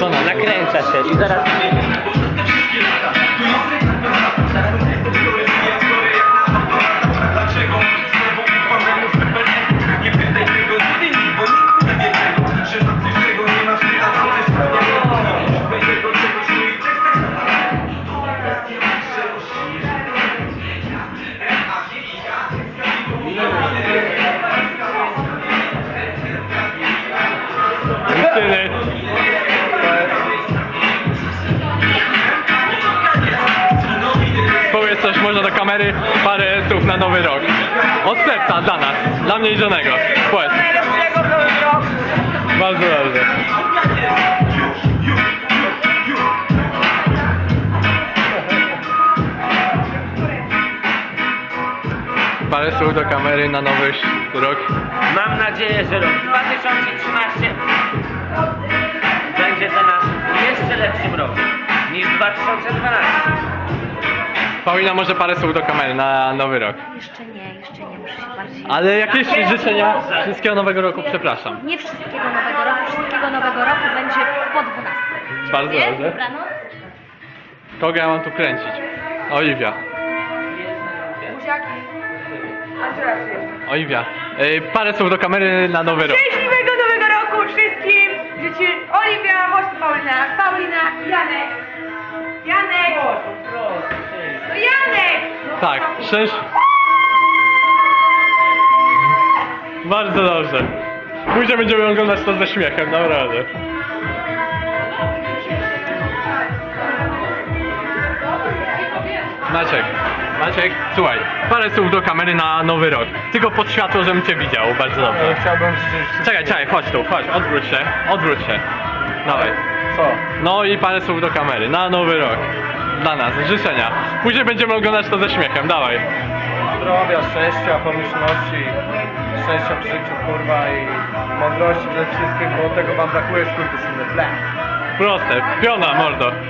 Co na Nakręca się i zaraz... Justyny. Kamery, parę słów na nowy rok. Od serca dla nas, dla mnie i żonego. Powiedz. Bardzo dobrze. Parę słów do kamery na nowy rok. Mam nadzieję, że rok 2013 będzie dla nas jeszcze lepszym rokiem niż 2012. Paulina może parę słów do kamery na nowy rok. Jeszcze nie, jeszcze nie, muszę się bardziej... Ale jakieś życzenia wszystkiego nowego roku, przepraszam. Nie wszystkiego nowego roku, wszystkiego nowego roku będzie po 12. Bardzo dobrze. Dobranoc. Kogo ja mam tu kręcić? Oliwia. Oliwia. Ej, parę słów do kamery na nowy rok. Szczęśliwego nowego roku wszystkim! Życzy Oliwia, chodź tu, Paulina, Paulina, Janek. Tak, szczęść... Bardzo dobrze. Później będziemy oglądać to ze śmiechem, naprawdę. Maciek, Maciek, słuchaj, parę słów do kamery na nowy rok. Tylko pod światło, żebym cię widział, bardzo dobrze. Chciałbym życzyć Czekaj, czekaj, chodź tu, chodź, odwróć się, odwróć się. Dawaj. Co? No i parę słów do kamery, na nowy rok. Dla nas, życzenia. Później będziemy oglądać to ze śmiechem, dawaj. Zdrowia, szczęścia, pomyślności, szczęścia w życiu, kurwa i mądrości przede wszystkim, bo tego wam brakuje, skurwysyny. Ble. Proste, piona, mordo.